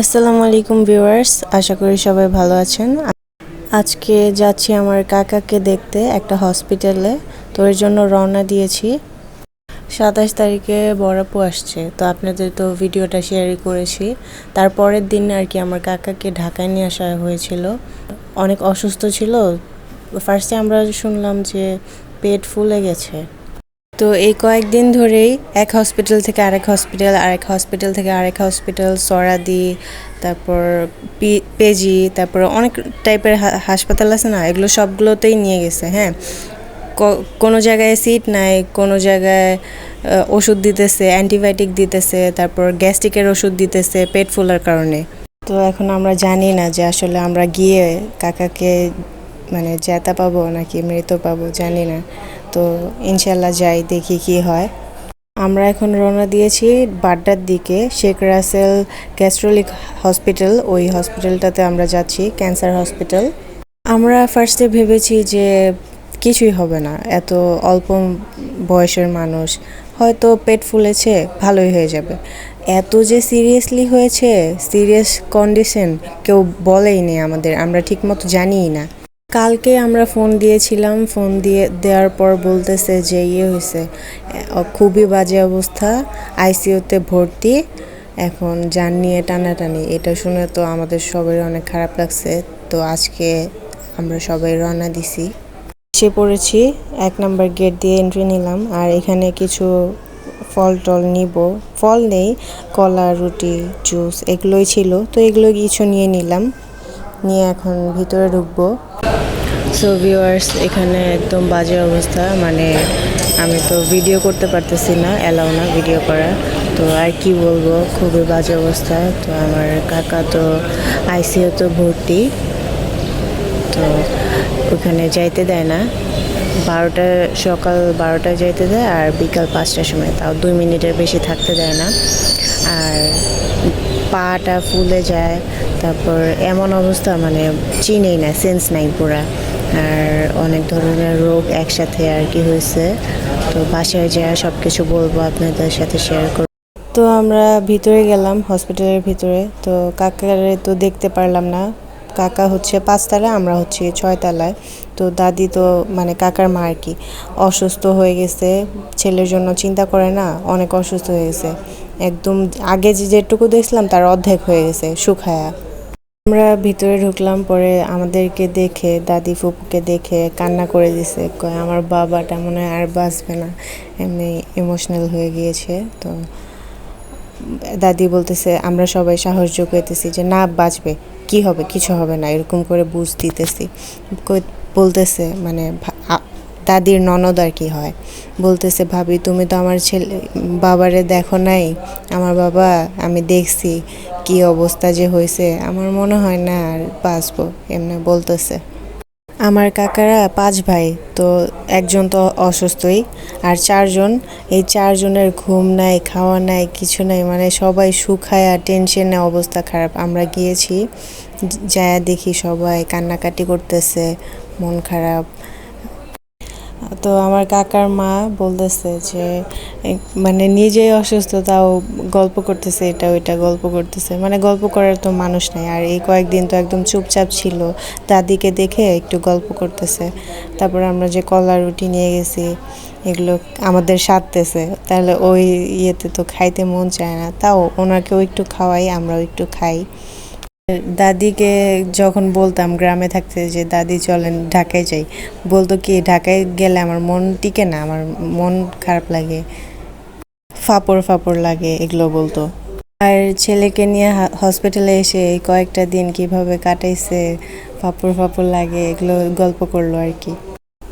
আসসালামু আলাইকুম ভিউয়ার্স, আশা করি সবাই ভালো আছেন। আজকে যাচ্ছি আমার কাকাকে দেখতে একটা হসপিটালে, তো এর জন্য রওনা দিয়েছি। সাতাশ তারিখে বড়াপু আসছে, তো আপনাদের তো ভিডিওটা শেয়ারই করেছি। তারপরের দিন আর কি আমার কাকাকে ঢাকায় নিয়ে আসা হয়েছিল। অনেক অসুস্থ ছিল। ফার্স্টে আমরা শুনলাম যে পেট ফুলে গেছে। তো এই কয়েকদিন ধরেই এক হসপিটাল থেকে আরেক হসপিটাল আরেক হসপিটাল থেকে আরেক হসপিটাল সরাদি, তারপর পেজি, তারপর অনেক টাইপের হাসপাতাল আছে না, এগুলো সবগুলোতেই নিয়ে গেছে হ্যাঁ। কোনো জায়গায় সিট নাই, কোনো জায়গায় ওষুধ দিতেছে অ্যান্টিবায়োটিক দিতেছে, তারপর গ্যাস্ট্রিকের ওষুধ দিতেছে, পেট ফুলার কারণে। তো এখন আমরা জানি না যে আসলে আমরা গিয়ে কাকাকে মানে জ্যাতা পাবো নাকি মৃত পাবো, জানি না। তো ইনশাল্লাহ যাই, দেখি কি হয়। আমরা এখন রওনা দিয়েছি বাড্ডার দিকে, শেখ রাসেল ক্যাস্ট্রোলিক হসপিটাল। ওই হসপিটালটাতে আমরা যাচ্ছি, ক্যান্সার হসপিটাল। আমরা ফার্স্টে ভেবেছি যে কিছুই হবে না, এত অল্প বয়সের মানুষ। হয়তো পেট ফুলেছে, ভালোই হয়ে যাবে। এত যে সিরিয়াসলি হয়েছে সিরিয়াস কন্ডিশন কেউ বলেই নেই আমাদের, আমরা ঠিকমতো জানিই না। কালকে আমরা ফোন দিয়েছিলাম, ফোন দিয়ে দেওয়ার পর বলতেছে যে ইয়ে হয়েছে খুবই বাজে অবস্থা, আইসিইউতে ভর্তি, এখন যান নিয়ে টানাটানি। এটা শুনে তো আমাদের সবারই অনেক খারাপ লাগছে, তো আজকে আমরা সবাই রওনা দিছি। এসে পড়েছি, এক নাম্বার গেট দিয়ে এন্ট্রি নিলাম, আর এখানে কিছু ফল টল নিব। ফল নেই, কলা, রুটি, জুস, এগুলোই ছিল, তো এগুলো কিছু নিয়ে নিলাম, নিয়ে এখন ভিতরে ঢুকবো। সো ভিউয়ার্স এখানে একদম বাজে অবস্থা। মানে আমি তো ভিডিও করতে পারতেছি না অ্যালাউ না ভিডিও করা। তো আর কি বলব, খুবই বাজে অবস্থা। তো আমার কাকা তো আইসিও তো ভর্তি। তো ওখানে যাইতে দেয় না। বারোটা, সকাল বারোটায় যাইতে দেয় আর বিকাল পাঁচটার সময়। তাও দুই মিনিটের বেশি থাকতে দেয় না। আর পাটা ফুলে যায়। তারপর এমন অবস্থা মানে চিনেই না সেন্স নাই পুরা। আর অনেক ধরনের রোগ একসাথে আর কি হয়েছে। তো বাসায় যায় সব কিছু বলব আপনাদের সাথে শেয়ার করব। তো আমরা ভিতরে গেলাম হসপিটালের ভিতরে। তো কাকারে তো দেখতে পারলাম না। কাকা হচ্ছে পাঁচতলায় আমরা হচ্ছে ছয়তলায়। তো দাদি তো মানে কাকার মা আর কি। অসুস্থ হয়ে গেছে। ছেলের জন্য চিন্তা করে না, অনেক অসুস্থ হয়ে গেছে। একদম আগে যে যেটুকু দেখছিলাম, তার অর্ধেক হয়ে গেছে শুকায়া আমরা ভিতরে ঢুকলাম, পরে আমাদেরকে দেখে, দাদি ফুপুকে দেখে কান্না করে দিছে। কয়, আমার বাবাটা মনে হয় আর বাঁচবে না। এমনি ইমোশনাল হয়ে গিয়েছে। তো দাদি বলতেছে, আমরা সবাই সাহস যোগাইতেছি যে না, বাঁচবে। কি হবে? কিছু হবে না। এরকম করে বুঝ দিতেছি। বলতেছে মানে দাদির ননদ আর কি হয়। বলতেছে, ভাবি, তুমি তো আমার ছেলে, বাবারে দেখো নাই? আমার বাবা, আমি দেখছি, কি অবস্থা যে হয়েছে, আমার মনে হয় না আর বাঁচবো। এমনি বলতেছে। আমার কাকারা পাঁচ ভাই, তো একজন তো অসুস্থই, আর চারজন, এই চারজনের ঘুম নাই, খাওয়া নাই, কিছু নাই মানে সবাই আর টেনশনে অবস্থা খারাপ। আমরা গিয়েছি, যায় দেখি সবাই কান্নাকাটি করতেছে, মন খারাপ। তো আমার কাকার মা বলতেছে যে মানে নিজেই অসুস্থ, তাও গল্প করতেছে এটা, ওইটা, গল্প করতেছে। মানে গল্প করার তো মানুষ নাই। আর এই কয়েকদিন তো একদম চুপচাপ ছিল। দাদিকে দেখে একটু গল্প করতেছে। তারপর আমরা যে কলা রুটি নিয়ে গেছি, এগুলো আমাদের সারতেছে। তাহলে ওই ইয়েতে তো খাইতে মন চায় না। তাও ওনাকেও একটু খাওয়াই, আমরাও একটু খাই। দাদিকে যখন বলতাম গ্রামে থাকতে যে, দাদি চলেন, ঢাকায় যাই। বলতো কি, ঢাকায় গেলে আমার মন টিকে না, আমার মন খারাপ লাগে। ফাপড় ফাপড় লাগে, এগুলো বলতো। আর ছেলেকে নিয়ে হসপিটালে এসে কয়েকটা দিন কীভাবে কাটাইছে, ফাপড় ফাপড় লাগে, এগুলো গল্প করল আর কি।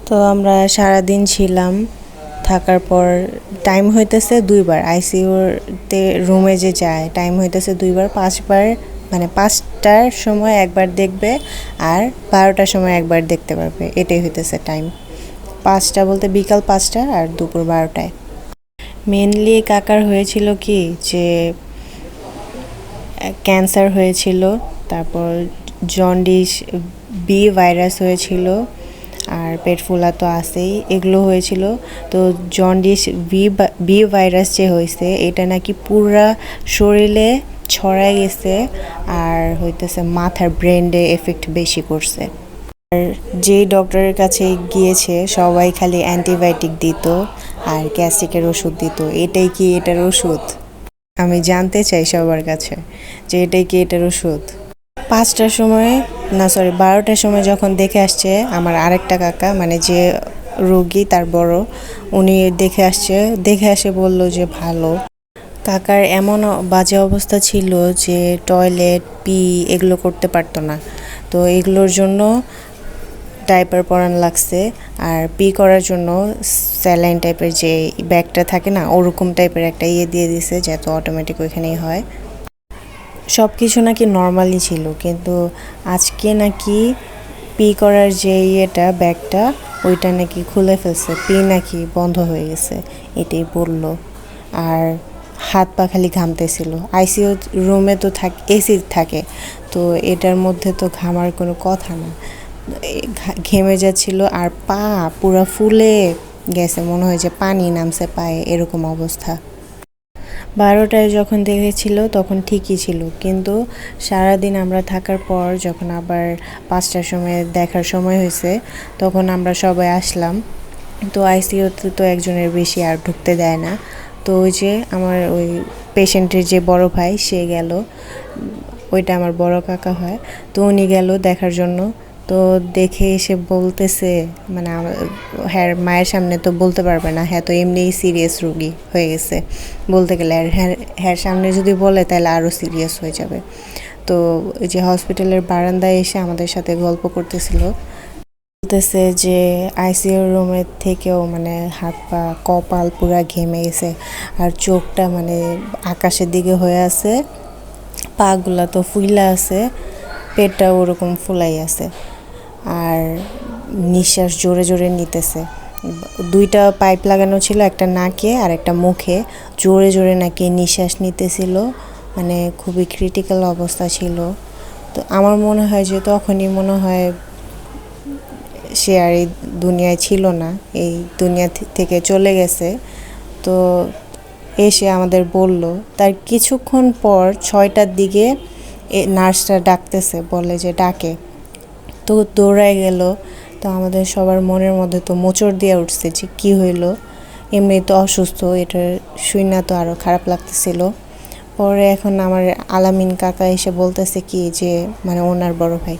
তো আমরা সারা দিন ছিলাম, থাকার পর টাইম হইতেছে দুইবার। আইসিইউতে রুমে যে যায় টাইম হইতেছে দুইবার, পাঁচবার মানে পাঁচটার সময় একবার দেখবে আর বারোটার সময় একবার দেখতে পারবে। এটাই হইতেছে টাইম পাঁচটা বলতে বিকাল পাঁচটা আর দুপুর বারোটায়। মেনলি কাকার হয়েছিল কি যে ক্যান্সার হয়েছিল, তারপর জন্ডিস বি ভাইরাস হয়েছিল, আর পেট ফোলা তো আছেই, এগুলো হয়েছিল। তো জন্ডিস বি বি ভাইরাস যে হয়েছে এটা নাকি পুরা শরীরে ছড়ায় গেছে আর হইতেছে মাথার ব্রেন্ডে এফেক্ট বেশি করছে আর যেই ডক্টরের কাছে গিয়েছে, সবাই খালি অ্যান্টিবায়োটিক দিত আর গ্যাস্ট্রিকের ওষুধ দিত। এটাই কি এটার ওষুধ? আমি জানতে চাই সবার কাছে যে এটাই কি এটার ওষুধ। পাঁচটার সময়, না সরি বারোটার সময় যখন দেখে আসছে, আমার আরেকটা কাকা মানে যে রোগী, তার বড়, উনি দেখে আসছে, দেখে আসে বলল যে ভালো। কাকার এমন বাজে অবস্থা ছিল যে টয়লেট, পি এগুলো করতে পারতো না। তো এগুলোর জন্য ডাইপার পরান লাগছে। আর পি করার জন্য স্যালাইন টাইপের যে ব্যাগটা থাকে না, ওরকম টাইপের একটা ইয়ে দিয়ে দিছে যাতে অটোমেটিক ওইখানেই হয়। সব কিছু নাকি নর্মালি ছিল, কিন্তু আজকে নাকি পি করার যে ইয়েটা, ব্যাগটা, ওইটা নাকি খুলে ফেলছে। পি নাকি বন্ধ হয়ে গেছে, এটাই বলল। আর হাত পা খালি ঘামতেছিল। আইসিইউ রুমে তো থাক এসি থাকে, তো এটার মধ্যে তো ঘামার কোনো কথা না। ঘেমে যাচ্ছিল আর পা পুরো ফুলে গেছে, মনে হয় যে পানি নামছে পায়ে, এরকম অবস্থা। বারোটায় যখন দেখেছিল তখন ঠিকই ছিল, কিন্তু সারাদিন আমরা থাকার পর যখন আবার পাঁচটার সময় দেখার সময় হয়েছে, তখন আমরা সবাই আসলাম। তো আইসিইউতে তো একজনের বেশি আর ঢুকতে দেয় না। তো ওই যে আমার ওই পেশেন্টের যে বড় ভাই, সে গেল। ওইটা আমার বড় কাকা হয়। তো উনি গেল দেখার জন্য। তো দেখে এসে বলতেছে মানে হ্যাঁ মায়ের সামনে তো বলতে পারবে না হ্যাঁ তো এমনিই সিরিয়াস রুগী হয়ে গেছে। বলতে গেলে, আর হ্যাঁ সামনে যদি বলে, তাহলে আরও সিরিয়াস হয়ে যাবে। তো যে হসপিটালের বারান্দায় এসে আমাদের সাথে গল্প করতেছিল। বলতেছে যে আইসিইউ রুমের থেকেও মানে হাত পা, কপাল পুরা ঘেমে গেছে আর চোখটা মানে আকাশের দিকে হয়ে আছে। পাগুলা তো ফুইলা আছে, পেটটা ওরকম ফুলাই আছে আর নিঃশ্বাস জোরে জোরে নিতেছে। দুইটা পাইপ লাগানো ছিল, একটা নাকে আর একটা মুখে। জোরে জোরে নাকি নিঃশ্বাস নিতেছিল মানে খুবই ক্রিটিক্যাল অবস্থা ছিল। তো আমার মনে হয় যে তখনই মনে হয় সে আর এই দুনিয়ায় ছিল না, এই দুনিয়া থেকে চলে গেছে। তো এসে আমাদের বলল, তার কিছুক্ষণ পর ছয়টার দিকে নার্সটা ডাকতেছে, বলে যে, ডাকে। তো দৌড়ায় গেল। তো আমাদের সবার মনের মধ্যে তো মোচড় দিয়ে উঠছে যে, কী হইল? এমনি তো অসুস্থ, এটা শুই না তো আরও খারাপ লাগতেছিল। পরে এখন আমার আলামিন কাকা এসে বলতেছে কি যে মানে ওনার বড় ভাই,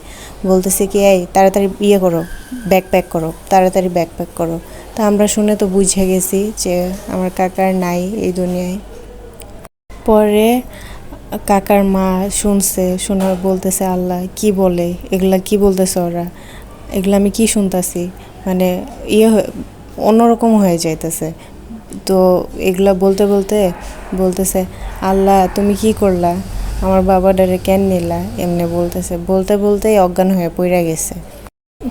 বলতেছে কি, এই, তাড়াতাড়ি ইয়ে করো ব্যাক প্যাক করো, তাড়াতাড়ি ব্যাক প্যাক করো। তা আমরা শুনে তো বুঝে গেছি যে আমার কাকার নাই এই দুনিয়ায়। পরে কাকার মা শুনছে, শোনার বলতেছে, আল্লাহ, কি বলে? এগুলা কি বলতেছে ওরা? এগুলা আমি কি শুনতাছি? মানে ইয়ে অন্যরকম হয়ে যাইতেছে। তো এগুলা বলতে বলতে বলতেছে, আল্লাহ, তুমি কি করলা? আমার বাবা ডারে কেন নিলা? এমনি বলতেছে। বলতে বলতেই অজ্ঞান হয়ে পড়ে গেছে।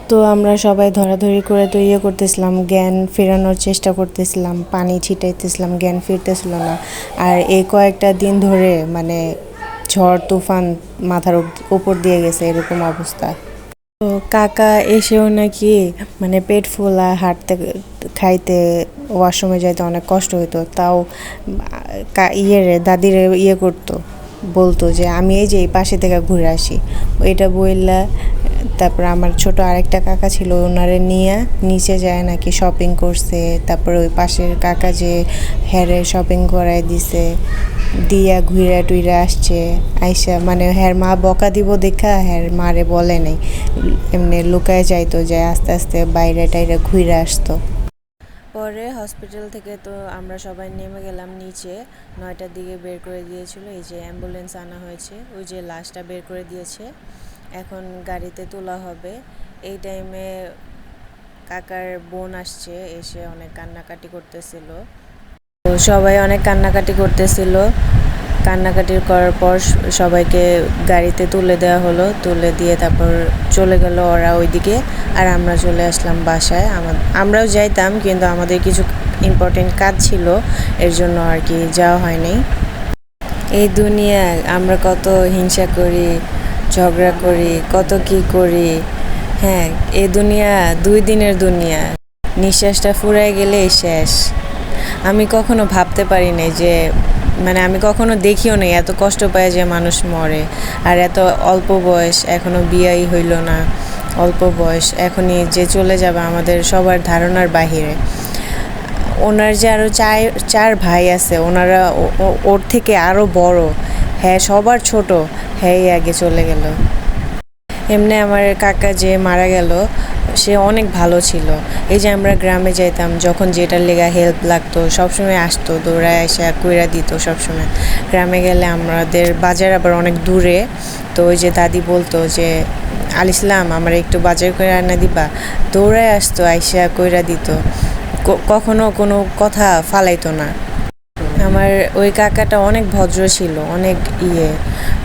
তো আমরা সবাই ধরাধরি করে তো ইয়ে করতেছিলাম, জ্ঞান ফেরানোর চেষ্টা করতেছিলাম, পানি ছিটাইতেছিলাম, জ্ঞান ফিরতেছিল না। আর এই কয়েকটা দিন ধরে মানে ঝড়, তুফান মাথার উপ- উপর দিয়ে গেছে এরকম অবস্থা। তো কাকা এসেও নাকি মানে পেট ফোলা, হাঁটতে, খাইতে ওয়াশরুমে যাইতে অনেক কষ্ট হতো তাও ইয়ে দাদিরে ইয়ে করতো, বলতো যে আমি এই যে এই পাশে থেকে ঘুরে আসি। এটা বইলা তারপর আমার ছোট আরেকটা কাকা ছিল ওনারে নিয়ে নিচে যায় নাকি শপিং করছে। তারপর ওই পাশের কাকা যে হ্যারে শপিং করায় দিছে, দিয়া ঘুরে টুইরা আসছে, আইসা মানে হ্যার মা বকা দিব দেখা হ্যার মারে বলে নাই। এমনি লুকায় যাইতো যে আস্তে আস্তে বাইরে টাইরে ঘুরে আসতো। পরে হসপিটাল থেকে তো আমরা সবাই নেমে গেলাম নিচে, নয়টার দিকে বের করে দিয়েছিল, এই যে অ্যাম্বুলেন্স আনা হয়েছে, ওই যে লাশটা বের করে দিয়েছে। এখন গাড়িতে তোলা হবে। এই টাইমে কাকার বোন আসছে, এসে অনেক কান্নাকাটি করতেছিল। তো সবাই অনেক কান্নাকাটি করতেছিল। কান্নাকাটি করার পর সবাইকে গাড়িতে তুলে দেওয়া হলো। তুলে দিয়ে তারপর চলে গেল ওরা ওইদিকে। আর আমরা চলে আসলাম বাসায়। আমা- আমরাও যাইতাম, কিন্তু আমাদের কিছু ইম্পর্টেন্ট কাজ ছিল। এর জন্য আর কি যাওয়া হয়নি। এই দুনিয়ায় আমরা কত হিংসা করি। ঝগড়া করি, কত কি করি। হ্যাঁ এ দুনিয়া দুই দিনের দুনিয়া। নিঃশ্বাসটা ফুরায় গেলেই শেষ। আমি কখনো ভাবতে পারি নাই যে মানে আমি কখনো দেখিও নাই এত কষ্ট পায় যে মানুষ মরে। আর এত অল্প বয়স এখনও বিয়াই হইল না। অল্প বয়স, এখনই যে চলে যাবে আমাদের সবার ধারণার বাহিরে। ওনার যে আরও চার চার ভাই আছে, ওনারা ওর থেকে আরও বড়। হ্যাঁ সবার ছোট। হ্যাঁ আগে চলে গেল। এমনি আমার কাকা যে মারা গেল, সে অনেক ভালো ছিল। এই যে আমরা গ্রামে যাইতাম, যখন যেটার লেগা হেল্প লাগতো, সবসময় আসতো, দৌড়ায় এসে কইরা দিত সবসময়। গ্রামে গেলে আমাদের বাজার আবার অনেক দূরে। তো ওই যে দাদি বলতো যে, আল ইসলাম, আমার একটু বাজার করে আনা দিবা? দৌড়ায় আসতো, আইসা কইরা দিত। কখনো কোনো কথা ফালাইতো না। আমার ওই কাকাটা অনেক ভদ্র ছিল, অনেক ইয়ে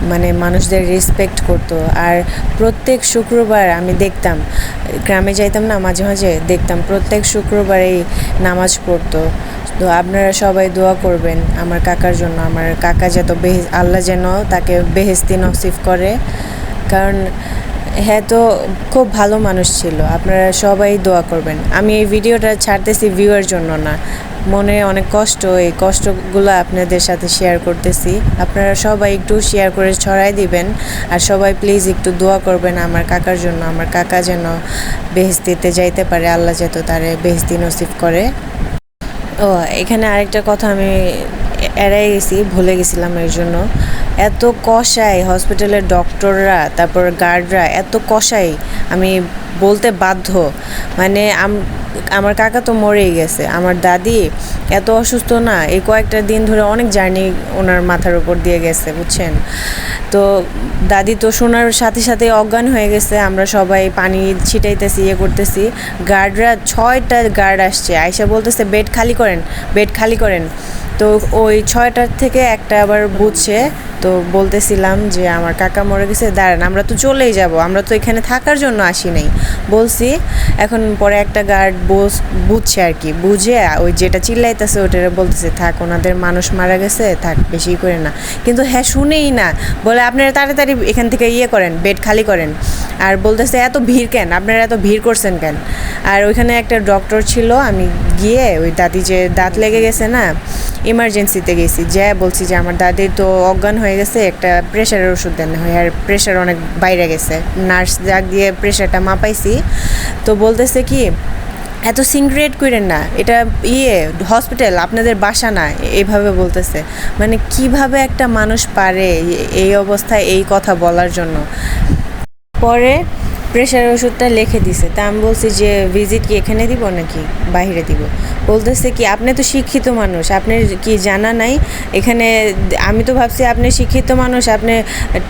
মানে মানুষদের রেসপেক্ট করতো। আর প্রত্যেক শুক্রবার আমি দেখতাম, গ্রামে যাইতাম না, মাঝে মাঝে দেখতাম, প্রত্যেক শুক্রবারেই নামাজ পড়তো। তো আপনারা সবাই দোয়া করবেন আমার কাকার জন্য। আমার কাকা যত বেহে, আল্লাহ যেন তাকে বেহেস্তি নসিব করে। কারণ হ্যাঁ তো, খুব ভালো মানুষ ছিল। আপনারা সবাই দোয়া করবেন। আমি এই ভিডিওটা ছাড়তেছি ভিউয়ের জন্য না। মনে অনেক কষ্ট, এই কষ্টগুলো আপনাদের সাথে শেয়ার করতেছি। আপনারা সবাই একটু শেয়ার করে ছড়াই দিবেন। আর সবাই প্লিজ একটু দোয়া করবেন আমার কাকার জন্য। আমার কাকা যেন বেহেস্তিতে যাইতে পারে, আল্লাহ যেত তারে বেহেস্তি নসিব করে। ও, এখানে আরেকটা কথা আমি এড়াই গেছি, ভুলে গেছিলাম এর জন্য। এত কষাই হসপিটালের ডক্টররা তারপর গার্ডরা এত কষাই আমি বলতে বাধ্য। মানে আমার কাকা তো মরেই গেছে। আমার দাদি এত অসুস্থ না, এই কয়েকটা দিন ধরে অনেক জার্নি ওনার মাথার উপর দিয়ে গেছে, বুঝছেন? তো দাদি তো শোনার সাথে সাথে অজ্ঞান হয়ে গেছে, আমরা সবাই পানি ছিটাইতেছি ইয়ে করতেছি। গার্ডরা ছয়টা গার্ড আসছে আয়সা বলতেছে, বেড খালি করেন, বেড খালি করেন। তো ওই ছয়টার থেকে একটা আবার বুঝছে, তো বলতেছিলাম যে, আমার কাকা মরে গেছে, দাঁড়ান, আমরা তো চলেই যাব, আমরা তো এখানে থাকার জন্য আসি নাই। বলছি, এখন পরে একটা গার্ড বুঝছে আর কি, বুঝে ওই যেটা চিল্লাইতেছে ওটারে বলতেছে, থাক, ওনাদের মানুষ মারা গেছে, থাক, বেশি করে না। কিন্তু হ্যাঁ শুনেই না, বলে আপনারা তাড়াতাড়ি এখান থেকে ইয়ে করেন, বেড খালি করেন। আর বলতেছে, এত ভিড় কেন? আপনারা এত ভিড় করছেন কেন? আর ওইখানে একটা ডক্টর ছিল, আমি গিয়ে ওই দাদি যে দাঁত লেগে গেছে না ইমার্জেন্সিতে গেছি, যা বলছি যে, আমার দাদির তো অজ্ঞান হয়ে গেছে, একটা প্রেশারের ওষুধ দেন হয় আর প্রেশার অনেক বাইরে গেছে। নার্স যাক দিয়ে প্রেশারটা মাপাইছি, তো বলতেছে কি এত সিনক্রিয়েট করেন না। এটা ইয়ে হসপিটাল আপনাদের বাসা না এইভাবে বলতেছে। মানে কীভাবে একটা মানুষ পারে এই অবস্থায় এই কথা বলার জন্য? পরে প্রেশার ওষুধটা লিখে দিছে। তা আমি বলছি যে ভিজিট কি এখানে দিব নাকি বাইরে দিব? বলতেছে কি, আপনি তো শিক্ষিত মানুষ আপনার কি জানা নাই? এখানে আমি তো ভাবছি আপনি শিক্ষিত মানুষ, আপনি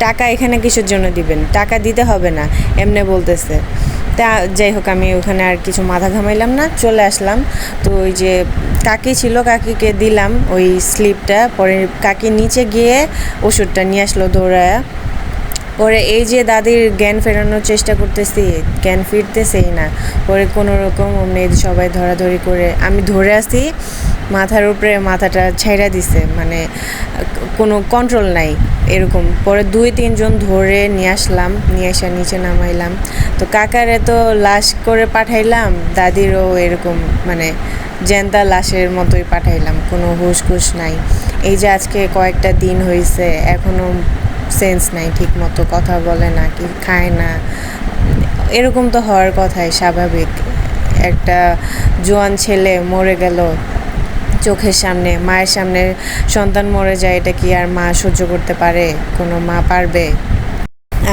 টাকা এখানে কিসের জন্য দিবেন? টাকা দিতে হবে না। এমনি বলতেছে। তা যাই হোক, আমি ওখানে আর কিছু মাথা ঘামাইলাম না, চলে আসলাম। তো ওই যে কাকি ছিল, কাকিকে দিলাম ওই স্লিপটা পরে কাকি নিচে গিয়ে ওষুধটা নিয়ে আসলো দৌড়ায়া। পরে এই যে দাদির জ্ঞান ফেরানোর চেষ্টা করতেছি, জ্ঞান ফিরতেছেই না। পরে কোনো রকম অমনি সবাই ধরাধরি করে, আমি ধরে আসি মাথার উপরে মাথাটা ছেড়া দিছে মানে কোনো কন্ট্রোল নাই এরকম। পরে দুই, তিনজন ধরে নিয়ে আসলাম, নিয়ে আসা নিচে নামাইলাম। তো কাকারে তো লাশ করে পাঠাইলাম, দাদিরও এরকম মানে জ্যান্তা লাশের মতোই পাঠাইলাম, কোনো হুশ নাই। এই যে আজকে কয়েকটা দিন হয়েছে এখনও সেন্স নাই ঠিক মতো কথা বলে না, কি খায় না। এরকম তো হওয়ার কথাই, স্বাভাবিক। একটা জোয়ান ছেলে মরে গেল, চোখের সামনে, মায়ের সামনে, সন্তান মরে যায়, এটা কি আর মা সহ্য করতে পারে? কোনো মা পারবে?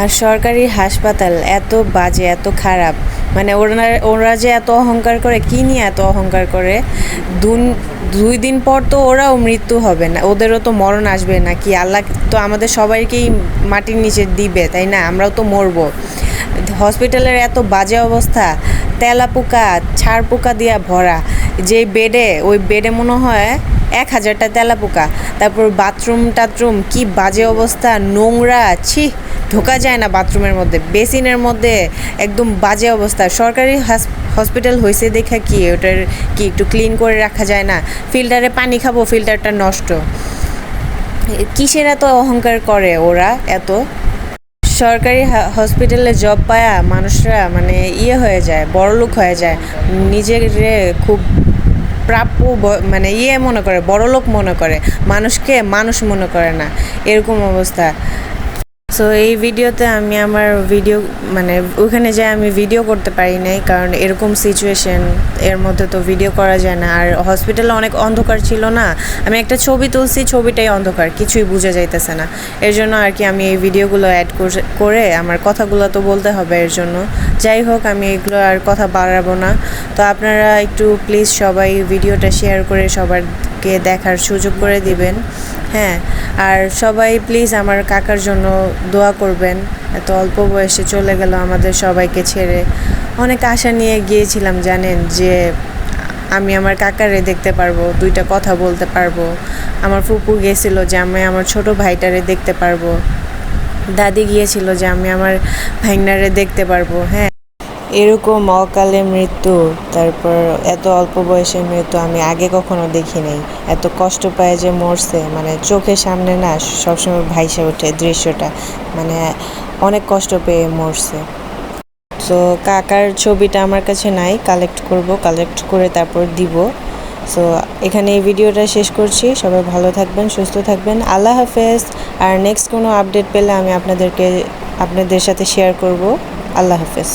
আর সরকারি হাসপাতাল এত বাজে, এত খারাপ। মানে ওরা ওরা যে এত অহংকার করে, কি নিয়ে এত অহংকার করে? দুই দিন পর তো ওরাও মৃত্যু হবে না, ওদেরও তো মরণ আসবে না, কি আল্লাহ তো আমাদের সবাইকেই মাটির নিচে দিবে, তাই না? আমরাও তো মরবো। হসপিটালের এত বাজে অবস্থা তেলা পোকা ছাড় পোকা দিয়া ভরা, যে বেডে, ওই বেডে মনে হয় এক হাজারটা তেলা পোকা তারপর বাথরুম টাথরুম, কি বাজে অবস্থা, নোংরা, ছি, ঢোকা যায় না বাথরুমের মধ্যে, বেসিনের মধ্যে একদম বাজে অবস্থা। সরকারি হসপিটাল হয়েছে দেখা কি ওটার কি একটু ক্লিন করে রাখা যায় না, ফিল্টারে পানি খাব, ফিল্টারটা নষ্ট। কিসের এত অহংকার করে ওরা এত? সরকারি হসপিটালে জব পায়া মানুষরা মানে ইয়ে হয়ে যায়, বড়লোক হয়ে যায়। নিজের খুব প্রাপ্য মানে ইয়ে মনে করে, বড়লোক মনে করে, মানুষকে মানুষ মনে করে না। এরকম অবস্থা। সো এই ভিডিওতে আমি আমার ভিডিও মানে ওখানে যাই আমি ভিডিও করতে পারি নাই, কারণ এরকম সিচুয়েশন এর মধ্যে তো ভিডিও করা যায় না। আর হসপিটালে অনেক অন্ধকার ছিল না। আমি একটা ছবি তুলছি, ছবিটাই অন্ধকার, কিছুই বোঝা যাইতেছে না। এর জন্য আর কি আমি এই ভিডিওগুলো অ্যাড করে আমার কথাগুলো তো বলতে হবে এর জন্য। যাই হোক, আমি এগুলো আর কথা বাড়াবো না। তো আপনারা একটু প্লিজ সবাই ভিডিওটা শেয়ার করে সবারকে দেখার সুযোগ করে দিবেন। হ্যাঁ আর সবাই প্লিজ আমার কাকার জন্য দোয়া করবেন। এত অল্প বয়সে চলে গেল আমাদের সবাইকে ছেড়ে। অনেক আশা নিয়ে গিয়েছিলাম, জানেন, যে আমি আমার কাকারে দেখতে পারব, দুইটা কথা বলতে পারব। আমার ফুপু গেছিল যে আমি আমার ছোট ভাইটারে দেখতে পারব। দাদি গিয়েছিল যে আমি আমার ভাইনারে দেখতে পারব। হ্যাঁ এরকম অকালে মৃত্যু, তারপর এত অল্প বয়সে মৃত্যু আমি আগে কখনো দেখি নাই। এত কষ্ট পায় যে মরছে মানে চোখের সামনে না সবসময় ভাইসে ওঠে দৃশ্যটা মানে অনেক কষ্ট পেয়ে মরছে। তো কাকার ছবিটা আমার কাছে নাই কালেক্ট করব কালেক্ট করে তারপর দিব। সো এখানে এই ভিডিওটা শেষ করছি, সবাই ভালো থাকবেন, সুস্থ থাকবেন, আল্লাহ হাফেজ। আর নেক্সট কোনো আপডেট পেলে আমি আপনাদেরকে, আপনাদের সাথে শেয়ার করব। আল্লাহ হাফেজ।